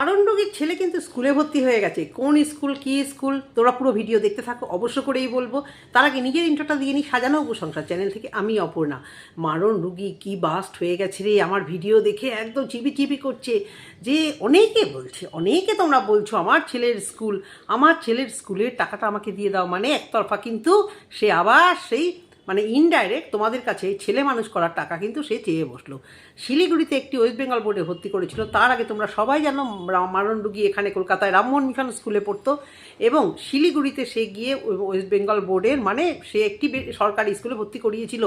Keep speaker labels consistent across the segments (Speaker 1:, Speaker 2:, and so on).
Speaker 1: আরণ্ডগীর ছেলে কিন্তু স্কুলে ভর্তি হয়ে গেছে। কোন স্কুল, কি স্কুল, তোরা পুরো ভিডিও দেখতে থাকো, অবশ্য করেই বলব। তার আগে নিজের ইন্টারটা দিয়ে নিই সাজানো উপসংসার চ্যানেল থেকে আমি অপর্ণা। মারণ রুগী কি বাস্ট হয়ে গেছে রে, আমার ভিডিও দেখে একদম চিবি চিবি করছে। যে অনেকে বলছে, অনেকে তোমরা বলছো, আমার ছেলের স্কুল, আমার ছেলের স্কুলের টাকাটা আমাকে দিয়ে দাও। মানে একতরফা কিন্তু সে আবার সেই মানে ইনডাইরেক্ট তোমাদের কাছে ছেলে মানুষ করার টাকা কিন্তু সে চেয়ে বসল। শিলিগুড়িতে একটি ওয়েস্ট বেঙ্গল বোর্ডে ভর্তি করেছিল, তার আগে তোমরা সবাই জানো মারণ রুগী এখানে কলকাতায় রামমোহন মিশন স্কুলে পড়তো এবং শিলিগুড়িতে সে গিয়ে ওয়েস্ট বেঙ্গল বোর্ডের মানে সে একটি সরকারি স্কুলে ভর্তি করিয়েছিল।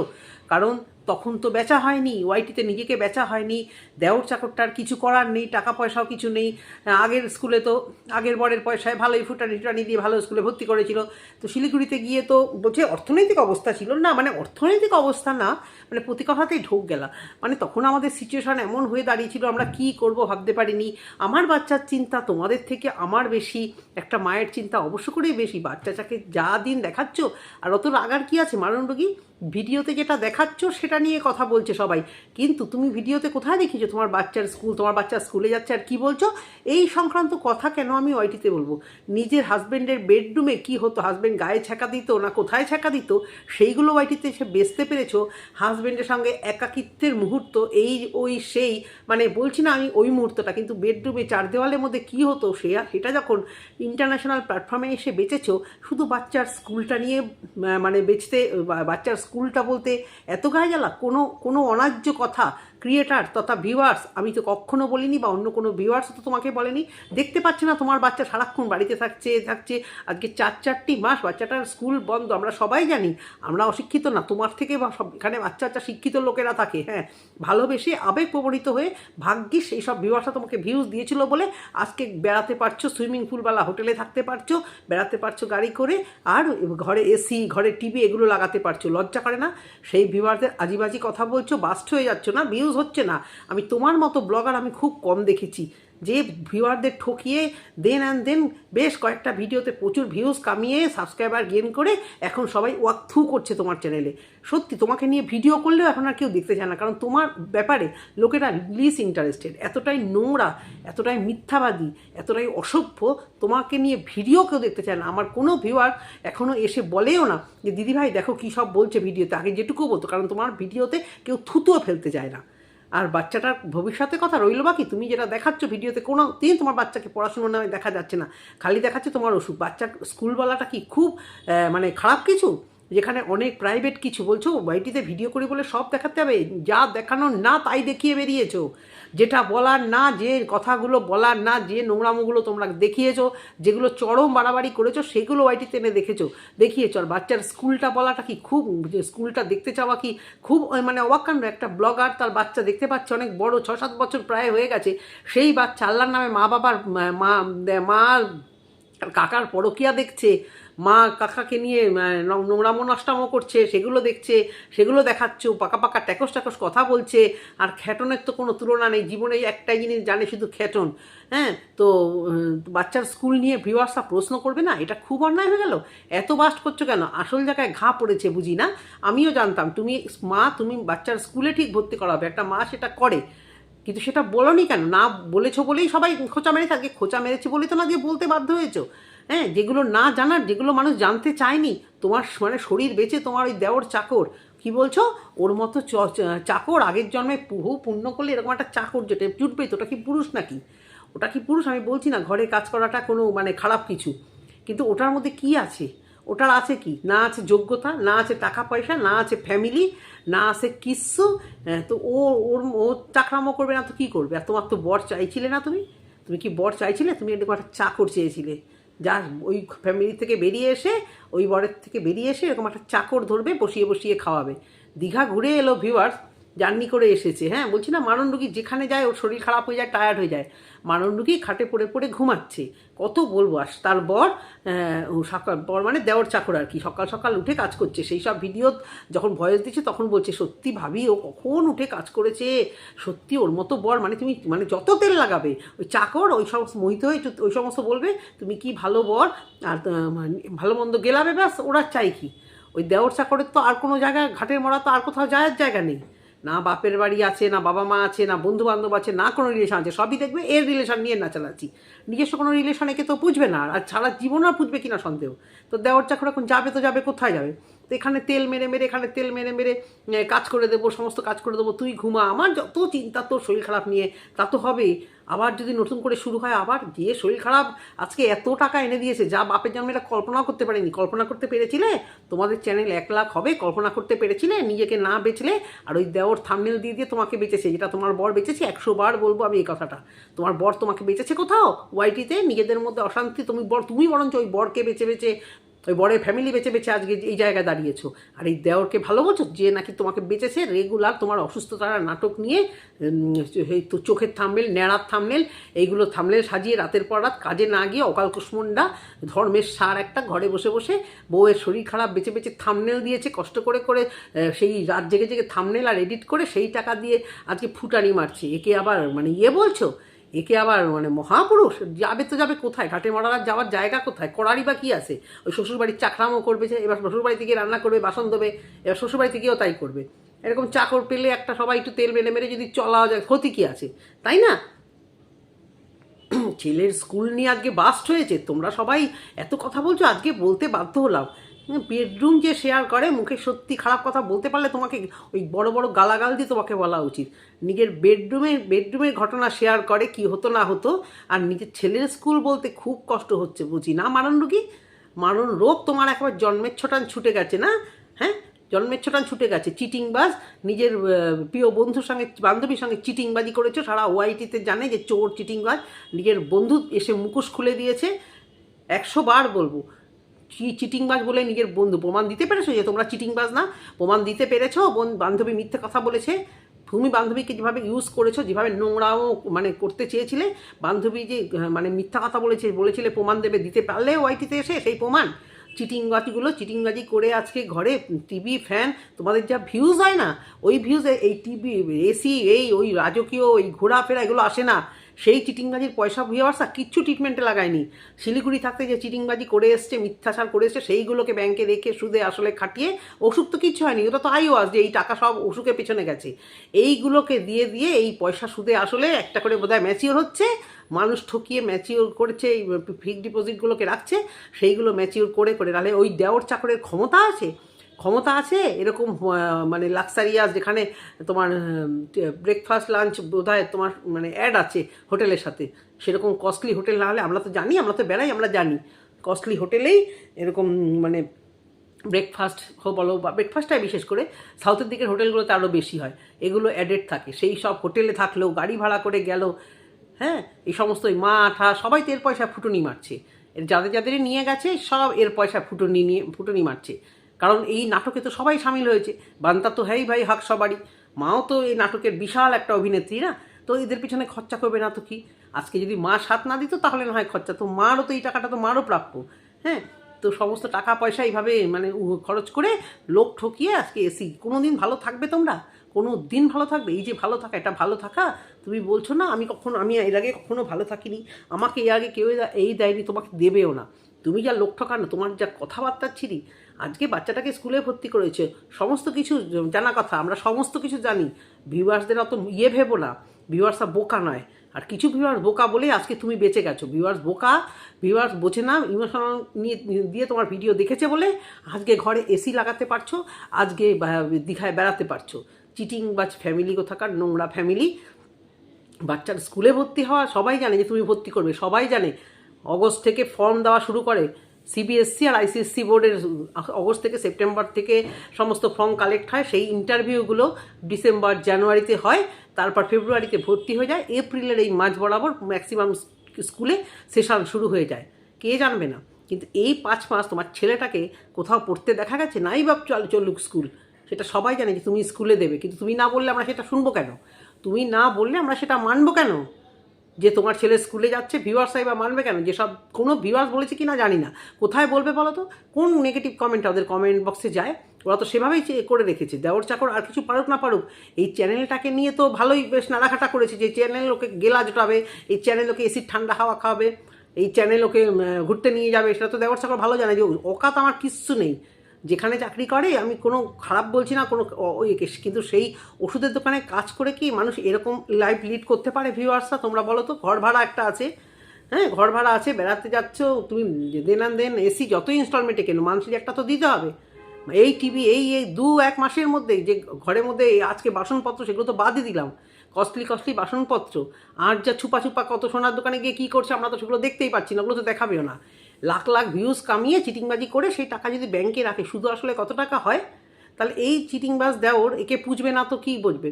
Speaker 1: কারণ তখন তো বেচা হয়নি ওয়াইটিতে নিজেকে বেচা হয়নি, দেওর চাকরটার কিছু করার নেই, টাকা পয়সাও কিছু নেই আগের স্কুলে তো, আগের বরের পয়সায় ভালোই ফুটানি টুটানি দিয়ে ভালো স্কুলে ভর্তি করেছিল। তো শিলিগুড়িতে গিয়ে তো বলছে অর্থনৈতিক অবস্থা ছিল না মানে অর্থনৈতিক অবস্থা না মানে প্রতি কথাতেই ঢোক গেলা। মানে তখন আমাদের সিচুয়েশন এমন হয়ে দাঁড়িয়েছিল, আমরা কি করব ভাবতে পারিনি। আমার বাচ্চার চিন্তা তোমাদের থেকে আমার বেশি, একটা মায়ের চিন্তা অবশ্য করেই বেশি। বাচ্চাটাকে যা দিন দেখাচ্ছ, আর অত রাগার কি আছে? মারণ রোগী ভিডিওতে যেটা দেখাচ্ছ, সেটা নিয়ে কথা বলছে সবাই। কিন্তু তুমি ভিডিওতে কোথায় দেখিয়েছো? তোমার বাচ্চার স্কুল, তোমার বাচ্চা স্কুলে যাচ্ছে আর কি বলছো? এই সংক্রান্ত কথা কেন আমি ওয়াইটিতে বলব? নিজের হাজব্যান্ডের বেডরুমে কি হতো? হাজব্যান্ড গায়ে ছ্যাঁকা দিত না কোথায় ছ্যাঁকা দিত? সেইগুলো ওয়াইটিতে সে বেচতে পেরেছ? হাজব্যান্ডের সঙ্গে একাকিত্বের মুহূর্ত, এই, ওই, সেই মানে বলছি না আমি ওই মুহূর্তটা, কিন্তু বেডরুমে চার দেওয়ালের মধ্যে কি হতো? সে সেটা যখন ইন্টারন্যাশনাল প্ল্যাটফর্মে এসে বেচেছো, শুধু বাচ্চার স্কুলটা নিয়ে মানে বেচতে বাচ্চার স্কুলটা বলতে এত গায়ে জ্বালা কোনো কোনো অনার্য কথা ক্রিয়েটার তথা ভিউয়ার্স, আমি তো কখনো বলিনি বা অন্য কোনো ভিউয়ার্স তো তোমাকে বলেনি। দেখতে পাচ্ছে না তোমার বাচ্চা সারাক্ষণ বাড়িতে থাকছে থাকছে। আজকে চার, চারটি মাস বাচ্চাটার স্কুল বন্ধ, আমরা সবাই জানি, আমরা অশিক্ষিত না, তোমার থেকে বা সব এখানে বাচ্চা বাচ্চা শিক্ষিত লোকেরা থাকে হ্যাঁ। ভালোবেসে আবেগ প্রবণিত হয়ে ভাগ্যিস এই সব ভিউয়ার্সরা তোমাকে ভিউজ দিয়েছিল বলে আজকে বেড়াতে পারছ সুইমিং পুলওয়ালা হোটেলে থাকতে পারছ, বেড়াতে পারছ গাড়ি করে আর ঘরে এসি ঘরে টিভি এগুলো লাগাতে পারছ, লজ্জা করে না? সেই ভিউয়ারদের আজিবাজি কথা বলছো বাস্ট হয়ে যাচ্ছ না ভিউজ হচ্ছে না। আমি তোমার মতো ব্লগার আমি খুব কম দেখেছি। যে ভিউয়ারদের ঠকিয়ে দেন অ্যান্ড দেন বেশ কয়েকটা ভিডিওতে প্রচুর ভিউজ কামিয়ে সাবস্ক্রাইবার গেন করে এখন সবাই ওয়াক থ্রু করছে তোমার চ্যানেলে সত্যি, তোমাকে নিয়ে ভিডিও করলেও এখন আর কেউ দেখতে চায় না। কারণ তোমার ব্যাপারে লোকেরা লিস ইন্টারেস্টেড এতটাই নোংরা, এতটাই মিথ্যাবাদী, এতটাই অসভ্য, তোমাকে নিয়ে ভিডিও কেউ দেখতে চায় না। আমার কোনো ভিউয়ার এখনও এসে বলেও না যে, দিদিভাই, দেখো কী সব বলছে ভিডিওতে আগে যেটুকু বলতো, কারণ তোমার ভিডিওতে কেউ থুতুও ফেলতে চায় না। আর বাচ্চাটার ভবিষ্যতের কথা রইল বাকি তুমি যেটা দেখাচ্ছ ভিডিওতে, কোনো দিন তোমার বাচ্চাকে পড়াশুনো নামে দেখা যাচ্ছে না। খালি দেখাচ্ছে তোমার অসুখ। বাচ্চার স্কুলওয়ালাটা কি খুব মানে খারাপ কিছু? যেখানে অনেক প্রাইভেট কিছু বলছো ওয়াইটিতে ভিডিও করি বলে সব দেখাতে হবে। যা দেখানোর না, তাই দেখিয়ে বেরিয়েছো। যেটা বলার না, যে কথাগুলো বলার না, যে নোংরামোগুলো তোমরা দেখিয়েছো, যেগুলো চরম বাড়াবাড়ি করেছ, সেগুলো ওয়াইটিতে এনে দেখেছ। দেখিয়েছো। আর বাচ্চার স্কুলটা বলাটা কি খুব স্কুলটা দেখতে চাওয়া কি খুব মানে অবাক কাণ্ড। একটা ব্লগার তার বাচ্চা দেখতে পাচ্ছে, অনেক বড় ছ সাত বছর প্রায় হয়ে গেছে। সেই বাচ্চা আল্লাহর নামে মা বাবার মা মা কাকার পরকিয়া দেখছে, মা কাকাকে নিয়ে নোংরামো নষ্টামো করছে, সেগুলো দেখছে, সেগুলো দেখাচ্ছ পাকা পাকা ট্যাকস ট্যাকস কথা বলছে, আর খ্যাটনের তো কোনো তুলনা নেই, জীবনে একটাই জিনিস জানে শুধু খ্যাটন হ্যাঁ? তো বাচ্চার স্কুল নিয়ে ভিউয়ার্সরা প্রশ্ন করবে না, এটা খুব অন্যায় হয়ে গেল? এত বাস্ট করছ কেন? আসল জায়গায় ঘা পড়েছে, বুঝি না? আমিও জানতাম, তুমি মা, তুমি বাচ্চার স্কুলে ঠিক ভর্তি করাবে, একটা মা সেটা করে। কিন্তু সেটা বলনি কেন? না বলেছ বলেই সবাই খোঁচা মেরে থাকে। খোঁচা মেরেছে বলেই তো না দিয়ে বলতে বাধ্য হয়েছো। হ্যাঁ যেগুলো না জানার, যেগুলো মানুষ জানতে চায়নি, তোমার মানে শরীর বেঁচে তোমার ওই দেওর চাকর। কি বলছো? ওর মতো চাকর আগের জন্মে বহু পুণ্য করলে এরকম একটা চাকর যেটা জুটবে তো, ওটা কি পুরুষ নাকি? ওটা কি পুরুষ? আমি বলছি না, ঘরে কাজ করাটা কোনো মানে খারাপ কিছু। কিন্তু ওটার মধ্যে কি আছে? ওটার আছে কি? না আছে যোগ্যতা না আছে টাকা পয়সা না আছে ফ্যামিলি না আছে কিচ্ছু। হ্যাঁ, তো ও ওর ও চাকরামো করবে না তো কী করবে? আর তোমার তো বর চাইছিলে না তুমি? তুমি কি বর চাইছিলে? তুমি এরকম একটা চাকর চেয়েছিলে। যা ওই ফ্যামিলি থেকে বেরিয়ে এসে ওই বরের থেকে বেরিয়ে এসে এরকম একটা চাকর ধরবে বসিয়ে বসিয়ে খাওয়াবে। দীঘা ঘুরে এলো ভিউয়ার্স জার্নি করে এসেছে। হ্যাঁ বলছি না মারণ রুগী যেখানে যায় ওর শরীর খারাপ হয়ে যায় টায়ার্ড হয়ে যায়। মারণ রুগী খাটে পড়ে পড়ে ঘুমাচ্ছে। কত বলব, আস, তার বর সকাল, বর মানে দেওয়ার চাকর আর কি। সকাল সকাল উঠে কাজ করছে। সেই সব ভিডিও যখন ভয়েস দিচ্ছে তখন বলছে, সত্যি ভাবি, ও কখন উঠে কাজ করেছে? সত্যি ওর মতো বর মানে তুমি মানে যত তেল লাগাবে, ওই চাকর, ওই সমস্ত মোহিত হয়ে ওই সমস্ত বলবে, তুমি কি ভালো বর? আর মানে ভালো মন্দ গেলাবে ব্যাস, ওরা চাই কি? ওই দেওর চাকরের তো আর কোনো জায়গায় ঘাটের মরা তো আর কোথাও যাওয়ার জায়গা নেই। না বাপের বাড়ি আছে, না বাবা মা আছে, না বন্ধু বান্ধব আছে, না কোনো রিলেশন আছে, সবই দেখবে এর রিলেশন নিয়ে না চালাচ্ছি নিজস্ব কোনো রিলেশনে কে তো বুঝবে না, আর ছাড়া জীবন আর বুঝবে কিনা সন্দেহ। তো দেওয়ার চাকর এখন যাবে তো যাবে, কোথায় যাবে? তো এখানে তেল মেরে মেরে, এখানে তেল মেরে মেরে কাজ করে দেবো, সমস্ত কাজ করে দেবো, তুই ঘুমা, আমার যত চিন্তা তোর শরীর খারাপ নিয়ে, তা তো হবেই। আবার যদি নতুন করে শুরু হয়, আবার যে শরীর খারাপ, আজকে এত টাকা এনে দিয়েছে, যা বাপের জন্মে এটা কল্পনাও করতে পারেনি। কল্পনা করতে পেরেছিলে? তোমাদের চ্যানেল এক লাখ হবে, কল্পনা করতে পেরেছিলে? নিজেকে না বেচলে, আর ওই দেওর থামনেল দিয়ে দিয়ে তোমাকে বেঁচেছে। যেটা তোমার বর বেঁচেছে, একশো বার বলব আমি এই কথাটা। তোমার বর তোমাকে বেঁচেছে কোথাও? ওয়াইটিতে নিজেদের মধ্যে অশান্তি, তুমি বর, তুমি বরঞ্চ ওই বরকে বেঁচে বেঁচে ওই বরের ফ্যামিলি বেঁচে বেঁচে আজকে এই জায়গায় দাঁড়িয়েছো। আর এই দেওরকে ভালো বলছো যে নাকি তোমাকে বেঁচেছে রেগুলার তোমার অসুস্থতার নাটক নিয়ে এই তো চোখের থামনেল ন্যাড়ার থামনেল এইগুলো থামনেল সাজিয়ে রাতের পর রাত কাজে না গিয়ে অকাল কুষ্মন্ডা ধর্মের সার একটা ঘরে বসে বসে বউয়ের শরীর খারাপ বেঁচে বেঁচে থামনেল দিয়েছে, কষ্ট করে করে সেই রাত জেগে জেগে থামনেল আর এডিট করে সেই টাকা দিয়ে আজকে ফুটানি মারছে। একে আবার মানে ইয়ে বলছো? একে আবার মানে মহাপুরুষ, যাবে তো যাবে কোথায়? ঘাটে মারার যাওয়ার জায়গা কোথায়? করারই বা কী আছে? ওই শ্বশুরবাড়ির চাকরামও করবে যে, এবার শ্বশুরবাড়ি থেকে রান্না করবে, বাসন দেবে এবার শ্বশুরবাড়ি থেকেও তাই করবে। এরকম চাকর পেলে একটা সবাই একটু তেল মেরে মেরে যদি চলা যায়, ক্ষতি কী আছে? তাই না? ছেলের স্কুল নিয়ে আজকে বাস্ট হয়েছে, তোমরা সবাই এত কথা বলছো, আজকে বলতে বাধ্য হলাম। বেডরুম যে শেয়ার করে, মুখে সত্যি খারাপ কথা বলতে পারলে তোমাকে ওই বড় বড় গালাগাল দিয়ে তোমাকে বলা উচিত। নিজের বেডরুমে বেডরুমের ঘটনা শেয়ার করে, কি হতো না হতো, আর নিজের ছেলের স্কুল বলতে খুব কষ্ট হচ্ছে, বুঝি না? মারণ রুগী? মারণ রোগ তোমার একবার জন্মের ছোটান ছুটে গেছে না? হ্যাঁ? জন্মের ছোটান ছুটে গেছে। চিটিংবাজ, নিজের প্রিয় বন্ধুর সঙ্গে, বান্ধবীর সঙ্গে চিটিংবাজি করেছ, সারা ওয়াইটিতে জানে যে চোর, চিটিংবাজ, নিজের বন্ধু এসে মুখোশ খুলে দিয়েছে। একশো বার বলব চিটিংবাজ বলে নিজের বন্ধু, প্রমাণ দিতে পেরেছ যে তোমরা চিটিংবাজ না? প্রমাণ দিতে পেরেছ? বোন, বান্ধবী মিথ্যে কথা বলেছে? তুমি বান্ধবীকে যেভাবে ইউজ করেছ, যেভাবে নোংরাও মানে করতে চেয়েছিলে, বান্ধবী যে মানে মিথ্যা কথা বলেছে, বলেছিলে প্রমাণ দেবে, দিতে পারলে ওয়াইটিতে এসে সেই প্রমাণ? চিটিংবাজিগুলো চিটিংবাজি করে আজকে ঘরে, টিভি, ফ্যান, তোমাদের যা ভিউজ হয় না, ওই ভিউজে এই টিভি এসি এই, ওই রাজকীয়, ওই ঘোরাফেরা, এগুলো আসে না। সেই চিটিংবাজির পয়সা ভিউয়ার্সা কিচ্ছু ট্রিটমেন্টে লাগায়নি। শিলিগুড়ি থাকতে যে চিটিংবাজি করে এসছে, মিথ্যাচার করে এসছে, সেইগুলোকে ব্যাংকে রেখে সুদে আসলে খাটিয়ে ওষুধ তো কিচ্ছু হয়নি, ওটা তো আইওয়াস যে এই টাকা সব ওষুধের পেছনে গেছে। এইগুলোকে দিয়ে দিয়ে এই পয়সা সুদে আসলে একটা করে বোধহয় ম্যাচিওর হচ্ছে, মানুষ ঠকিয়ে ম্যাচিওর করেছে, এই ফিক্সড ডিপোজিটগুলোকে রাখছে, সেইগুলো ম্যাচিওর করে করে তাহলে ওই দেওয়ার চাকরের ক্ষমতা আছে? ক্ষমতা আছে? এরকম মানে লাক্সারিয়াস যেখানে তোমার ব্রেকফাস্ট লাঞ্চ বোধহয় তোমার মানে অ্যাড আছে হোটেলের সাথে। সেরকম কস্টলি হোটেল না হলে আমরা তো জানি, আমরা তো বেড়াই, আমরা জানি। কস্টলি হোটেলেই এরকম মানে ব্রেকফাস্ট বলো বা ব্রেকফাস্টটাই বিশেষ করে সাউথের দিকের হোটেলগুলোতে আরও বেশি হয়। এগুলো অ্যাডেড থাকে। সেই সব হোটেলে থাকলেও, গাড়ি ভাড়া করে গেল হ্যাঁ? এই সমস্ত মা ঠা সবাই তো এর পয়সা ফুটুনি মারছে। যাদের যাদের নিয়ে গেছে, সব এর পয়সা ফুটুনি নিয়ে, ফুটুনি মারছে। কারণ এই নাটকে তো সবাই সামিল হয়েছে। বান্তা তো হ্যাই ভাই, হাক সবারই। মাও তো এই নাটকের বিশাল একটা অভিনেত্রী না? তো এদের পিছনে খরচা করবে না তো কি? আজকে যদি মা সাথ না দিত তাহলে না হয় খরচা। তো মারও তো এই টাকাটা তো মারও প্রাপ্য। হ্যাঁ? তো সমস্ত টাকা পয়সা এইভাবে মানে খরচ করে লোক ঠকিয়ে আজকে এসি। কোনো দিন ভালো থাকবে তোমরা? কোনো দিন ভালো থাকবে? এই যে ভালো থাকা, এটা ভালো থাকা, তুমি বলছো না, আমি কখনো, আমি এর আগে কখনো ভালো থাকিনি। আমাকে এর আগে কেউ এই দেয়নি তোমাকে দেবেও না। তুমি যা লোক ঠকানো, তোমার যা কথাবার্তা ছিরি আজকে বাচ্চাটাকে স্কুলে ভর্তি করেছে। সমস্ত কিছু জানা কথা, আমরা সমস্ত কিছু জানি। ভিউয়ার্সদের অত ইয়ে ভেবো না ভিউয়ার্সরা বোকা নয়। আর কিছু ভিউয়ার্স বোকা বলে আজকে তুমি বেঁচে গেছো। ভিউয়ার্স বোকা, ভিউয়ার্স বোঝে না ইমোশনাল নিয়ে, দিয়ে তোমার ভিডিও দেখেছে বলে আজকে ঘরে এসি লাগাতে পারছ, আজকে দীঘায় বেড়াতে পারছ। চিটিং বা ফ্যামিলি কোথাকার, নোংরা ফ্যামিলি বাচ্চার স্কুলে ভর্তি হওয়া সবাই জানে যে তুমি ভর্তি করবে, সবাই জানে। অগস্ট থেকে ফর্ম দেওয়া শুরু করে। সিবিএসসি আর আইসিএসসি বোর্ডের অগস্ট থেকে সেপ্টেম্বর থেকে সমস্ত ফর্ম কালেক্ট হয়। সেই ইন্টারভিউগুলো ডিসেম্বর, জানুয়ারিতে হয়, তারপর ফেব্রুয়ারিতে ভর্তি হয়ে যায়, এপ্রিলের এই মাঝ বরাবর ম্যাক্সিমাম স্কুলে সেশন শুরু হয়ে যায়। কে জানবে না? কিন্তু এই পাঁচ মাস তোমার ছেলেটাকে কোথাও পড়তে দেখা গেছে? নাই বা চল চলুক স্কুল। সেটা সবাই জানে যে তুমি স্কুলে দেবে। কিন্তু তুমি না বললে আমরা সেটা শুনব কেন? তুমি না বললে আমরা সেটা মানবো কেন? যে তোমার ছেলে স্কুলে যাচ্ছে ভিউয়ার্স বা মানবে কেন? যেসব কোনো ভিউয়ার্স বলেছে কি না জানি না। কোথায় বলবে বলো তো? কোন নেগেটিভ কমেন্ট ওদের কমেন্ট বক্সে যায়? ওরা তো সেভাবেই করে রেখেছে। দেওয়ার চাকর আর কিছু পারুক না পারুক, এই চ্যানেলটাকে নিয়ে তো ভালোই বেশ নাড়াঘাটা করেছে যে চ্যানেল ওকে গেলা জোটাবে, এই চ্যানেল ওকে এসির ঠান্ডা হাওয়া খাওয়াবে, এই চ্যানেল ওকে ঘুরতে নিয়ে যাবে। সেটা তো দেওয়ার চাকর ভালো জানে যে ওকাত আমার কিচ্ছু নেই। যেখানে চাকরি করে, আমি কোনো খারাপ বলছি না, কোনো কিন্তু সেই ওষুধের দোকানে কাজ করে কি মানুষ এরকম লাইফ লিড করতে পারে ভিউয়ার্সরা তোমরা বলো তো, ঘর ভাড়া একটা আছে। হ্যাঁ ঘর ভাড়া আছে, বেড়াতে যাচ্ছ, তুমি দেন আন দেন এসি যতই ইনস্টলমেন্টে কেন মানুষের একটা তো দিতে হবে। এই টিভি এই এই দু এক মাসের মধ্যে যে ঘরের মধ্যে আজকে বাসনপত্র, সেগুলো তো বাদই দিলাম। কস্টলি কস্টলি বাসনপত্র। আর যা ছুপা ছুপা কত সোনার দোকানে গিয়ে কী করছে, আমরা তো সেগুলো দেখতেই পাচ্ছি না, ওগুলো তো দেখাবেও না। লাখ লাখ ভিউজ কামিয়ে চিটিংবাজি করে সেই টাকা যদি ব্যাংকে রাখে, শুধু আসলে কত টাকা হয়? তাহলে এই চিটিংবাজ দেওর, একে পুজবে না তো কী বুঝবে?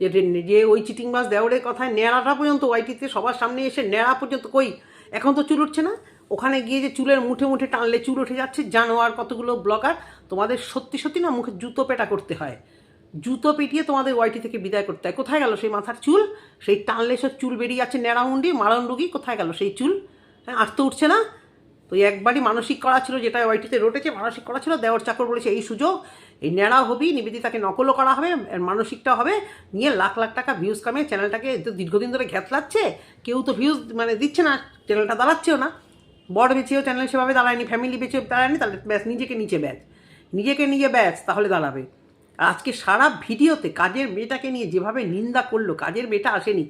Speaker 1: যে যে ওই চিটিংবাজ দেওরের কথায় ন্যাড়াটা পর্যন্ত ওয়াইটিতে সবার সামনে এসে ন্যাড়া পর্যন্ত কই? এখন তো চুল উঠছে না? ওখানে গিয়ে যে চুলের মুঠে মুঠে টানলে চুল উঠে যাচ্ছে জানো আর কতগুলো ব্লগার তোমাদের সত্যি সত্যি না মুখে জুতো পেটা করতে হয়। জুতো পেটিয়ে তোমাদের ওয়াইটি থেকে বিদায় করতে হয়। কোথায় গেল সেই মাথার চুল? সেই টানলে সব চুল বেরিয়ে যাচ্ছে ন্যাড়ামুন্ডি মারণ রুগী, কোথায় গেল সেই চুল? হ্যাঁ আর তো উঠছে না? তো একবারই মানসিক করা ছিল, যেটা ওয়াইটিতে রটেছে, মানসিক করা ছিল, দেওয়ার চাকর বলেছে, এই সুযোগ, এই ন্যাড়া হবি, নিবেদিতাকে নকলও করা হবে মানসিকটা হবে, নিয়ে লাখ লাখ টাকা ভিউজ কামে, চ্যানেলটাকে তো দীর্ঘদিন ধরে ঘ্যাতলাচ্ছে, কেউ তো ভিউজ মানে দিচ্ছে না, চ্যানেলটা দাঁড়াচ্ছেও না। বড় বেঁচেও, চ্যানেল সেভাবে দাঁড়ায়নি ফ্যামিলি বেঁচেও দাঁড়ায়নি, তাহলে ব্যাস নিজেকে নিচে ব্যাচ নিজেকে নিয়ে ব্যাচ তাহলে দাঁড়াবে। আজকে সারা ভিডিওতে কাজের মেয়েটাকে নিয়ে যেভাবে নিন্দা করল, কাজের মেয়েটা আসেনি,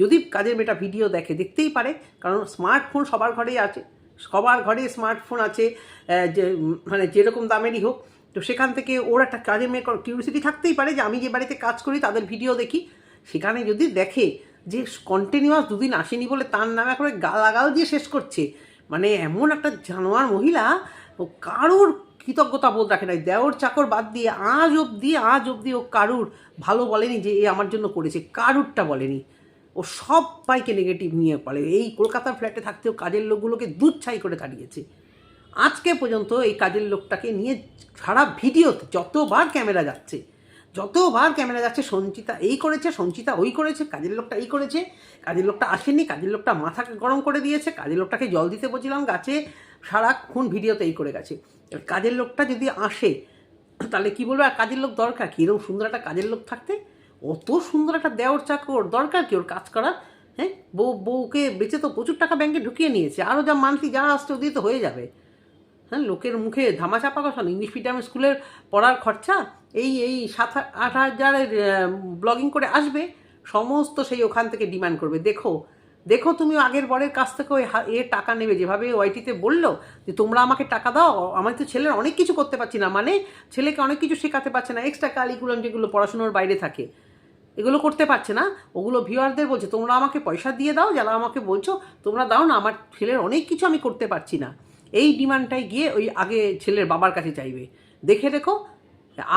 Speaker 1: যদি কাজের মেয়েটা ভিডিও দেখে, দেখতেই পারে, কারণ স্মার্টফোন সবার ঘরেই আছে। সবার ঘরে স্মার্টফোন আছে যে মানে যেরকম দামেরই হোক, তো সেখান থেকে ওর একটা কাজের মেয়ে কিউরিসিটি থাকতেই পারে যে আমি যে বাড়িতে কাজ করি তাদের ভিডিও দেখি। সেখানে যদি দেখে যে কন্টিনিউয়াস দুদিন আসেনি বলে তার নামে করে গালাগাল দিয়ে শেষ করছে মানে এমন একটা জানোয়ার মহিলা, ও কারোর কৃতজ্ঞতা বোধ রাখে নাই। দেওর চাকর বাদ দিয়ে আজ অবধি আজ অবধি ও কারুর ভালো বলেনি যে এ আমার জন্য করেছে, কারুরটা বলেনি। ও সবাইকে নেগেটিভ নিয়ে পড়ে। এই কলকাতার ফ্ল্যাটে থাকতেও কাজের লোকগুলোকে দুধ ছাই করে তাড়িয়েছে আজকে পর্যন্ত এই কাজের লোকটাকে নিয়ে সারা ভিডিওতে যতবার ক্যামেরা যাচ্ছে, যতবার ক্যামেরা যাচ্ছে, সঞ্চিতা এই করেছে, সঞ্চিতা ওই করেছে, কাজের লোকটা এই করেছে, কাজের লোকটা আসেনি, কাজের লোকটা মাথাকে গরম করে দিয়েছে, কাজের লোকটাকে জল দিতে বলছিলাম, গাছে সারাক্ষণ ভিডিওতে এই করে গেছে। কাজের লোকটা যদি আসে, তাহলে কি বলব? আর কাজের লোক দরকার কি? এরকম সুন্দর একটা কাজের লোক থাকতে অত সুন্দর একটা দেওয়ার চাকর, দরকার কি ওর কাজ করার? হ্যাঁ? বউ, বউকে বেঁচে তো প্রচুর টাকা ব্যাংকে ঢুকিয়ে নিয়েছে আরও যা মান্থলি যা আসছে ওদিকে তো হয়ে যাবে। হ্যাঁ লোকের মুখে ধামাচাপা কথা না ইংলিশ মিডিয়াম স্কুলের পড়ার খরচা, এই এই সাত, আট হাজারের ব্লগিং করে আসবে, সমস্ত সেই ওখান থেকে ডিমান্ড করবে। দেখো দেখো তুমি আগের বরের কাছ থেকে ওই এ টাকা নেবে, যেভাবে ওয়াইটিতে বলল যে তোমরা আমাকে টাকা দাও, আমার তো ছেলের অনেক কিছু করতে পারছি না মানে ছেলেকে অনেক কিছু শেখাতে পারছে না এক্সট্রা কারিকুলাম যেগুলো পড়াশুনোর বাইরে থাকে। এগুলো করতে পারছে না। ওগুলো ভিউয়ারদের বলছে, তোমরা আমাকে পয়সা দিয়ে দাও, যারা আমাকে বলছো, তোমরা দাও না, আমার ছেলের অনেক কিছু আমি করতে পারছি না। এই ডিমান্ডটাই গিয়ে ওই আগে ছেলের বাবার কাছে চাইবে। দেখে দেখো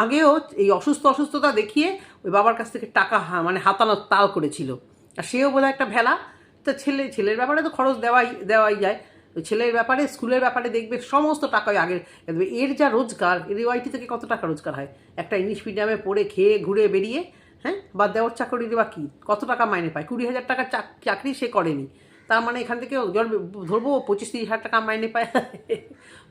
Speaker 1: আগেও এই অসুস্থ অসুস্থতা দেখিয়ে ওই বাবার কাছ থেকে টাকা মানে হাতানো তাল করেছিল। আর সেও বোধহয় একটা ভেলা। তা ছেলে, ছেলের ব্যাপারে তো খরচ দেওয়াই দেওয়াই যায়। ওই ছেলের ব্যাপারে, স্কুলের ব্যাপারে দেখবে সমস্ত টাকা ওই আগের, এর যা রোজগার, এর ওয়াইটি থেকে কত টাকা রোজগার হয়? একটা ইংলিশ মিডিয়ামে পড়ে, খেয়ে, ঘুরে, বেরিয়ে হ্যাঁ? বা দেওয়ার চাকরি বা কী? কত টাকা মাইনে পায়? কুড়ি হাজার টাকার চাকরি সে করেনি। তার মানে এখান থেকে ধর- ধরবো, পঁচিশ তিরিশ হাজার টাকা মাইনে পায়।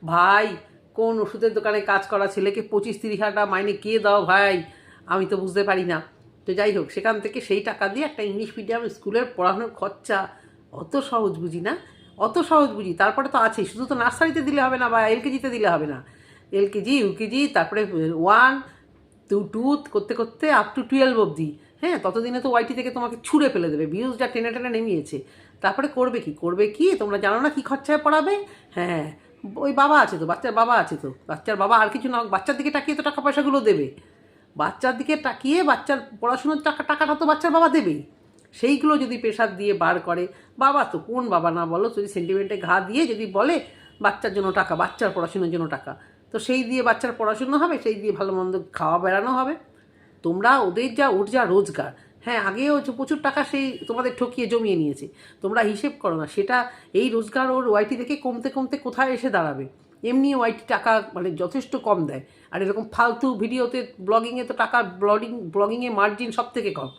Speaker 1: ভাই, কোন ওষুধের দোকানে কাজ করা ছেলেকে পঁচিশ তিরিশ হাজার টাকা মাইনে কে দাও ভাই? আমি তো বুঝতে পারি না। তো যাই হোক, সেখান থেকে সেই টাকা দিয়ে একটা ইংলিশ মিডিয়াম স্কুলের পড়ানোর খরচা অত সহজ বুঝি না? অত সহজ বুঝি। তারপরে তো আছেই। শুধু তো নার্সারিতে দিলে হবে না বা এলকেজিতে দিলে হবে না। এলকেজি ইউকেজি তারপরে ওয়ান টু টু করতে করতে আপ টু টুয়েলভ অবধি। হ্যাঁ ততদিনে তো ওয়াইটি থেকে তোমাকে ছুঁড়ে ফেলে দেবে ভিউজটা টেনে টেনে নেমিয়েছে। তারপরে করবে কি? করবে কি? তোমরা জানো না কি খরচায় পড়াবে? হ্যাঁ ওই বাবা আছে তো, বাচ্চার বাবা আছে তো। বাচ্চার বাবা আর কিছু না বাচ্চার দিকে তাকিয়ে তো টাকা পয়সাগুলো দেবে। বাচ্চার দিকে টাকিয়ে বাচ্চার পড়াশুনোর টাকা, টাকাটা তো বাচ্চার বাবা দেবেই। সেইগুলো যদি প্রেশার দিয়ে বার করে, বাবা তো কোন বাবা না বলো, যদি সেন্টিমেন্টে ঘা দিয়ে যদি বলে, বাচ্চার জন্য টাকা, বাচ্চার পড়াশুনোর জন্য টাকা। তো সেই দিয়ে বাচ্চার পড়াশুনো হবে, সেই দিয়ে ভালো মন্দ খাওয়া বেড়ানো হবে। তোমরা ওদের যা ওর যা রোজগার হ্যাঁ আগেও প্রচুর টাকা সেই তোমাদের ঠকিয়ে জমিয়ে নিয়েছে, তোমরা হিসেব করো না, সেটা এই রোজগার ওর ওয়াইটি থেকে কমতে কমতে কোথায় এসে দাঁড়াবে। এমনি ওয়াইটি টাকা মানে যথেষ্ট কম দেয়, আর এরকম ফালতু ভিডিওতে, ব্লগিংয়ে তো টাকা, ব্লগিং, ব্লগিংয়ে মার্জিন সব থেকে কম।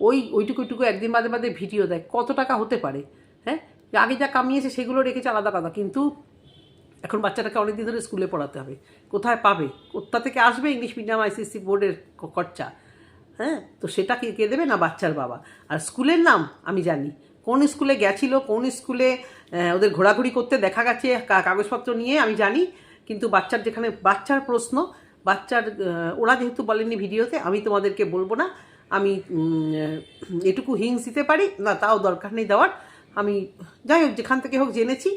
Speaker 1: ওই, ওইটুকু ওইটুকু একদিন বাদে বাদে ভিডিও দেয়, কত টাকা হতে পারে হ্যাঁ? আগে যা কামিয়েছে সেগুলো রেখেছে আলাদা কথা কিন্তু এখন বাচ্চাটাকে অনেকদিন ধরে স্কুলে পড়াতে হবে। কোথায় পাবে? কোথা থেকে আসবে ইংলিশ মিডিয়াম আইসিএসসি বোর্ডের খরচা? হ্যাঁ? তো সেটা কে কে দেবে? না বাচ্চার বাবা। আর স্কুলের নাম আমি জানি। কোন স্কুলে গেছিল, কোন স্কুলে ওদের ঘোরাঘুরি করতে দেখা গেছে কাগজপত্র নিয়ে আমি জানি। কিন্তু বাচ্চার যেখানে, বাচ্চার প্রশ্ন, বাচ্চার ওরা যেহেতু বলেনি ভিডিওতে, আমি তোমাদেরকে বলব না। আমি এটুকু হিংস দিতে পারি। না, তাও দরকার নেই দেওয়ার। আমি, যাই হোক, যেখান থেকে হোক জেনেছি।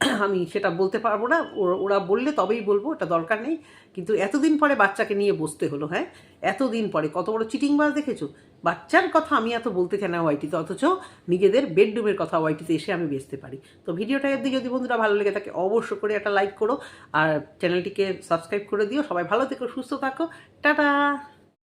Speaker 1: আমি সেটা বলতে পারব না। ওরা- বললে তবেই বলব, এটা দরকার নেই। কিন্তু এতদিন পরে বাচ্চাকে নিয়ে বসতে হলো হ্যাঁ? এতদিন পরে, কত বড় চিটিংবাজ দেখেছ? বাচ্চার কথা আমি এত বলতে চাই না ওয়াইটিতে, অথচ নিজেদের বেডরুমের কথা ওয়াইটিতে এসে আমি বেচতে পারি। তো ভিডিওটা অবধি যদি বন্ধুরা ভালো লেগে থাকে অবশ্য করে একটা লাইক করো। আর চ্যানেলটিকে সাবস্ক্রাইব করে দিও। সবাই ভালো থেকো, সুস্থ থাকো। টাটা!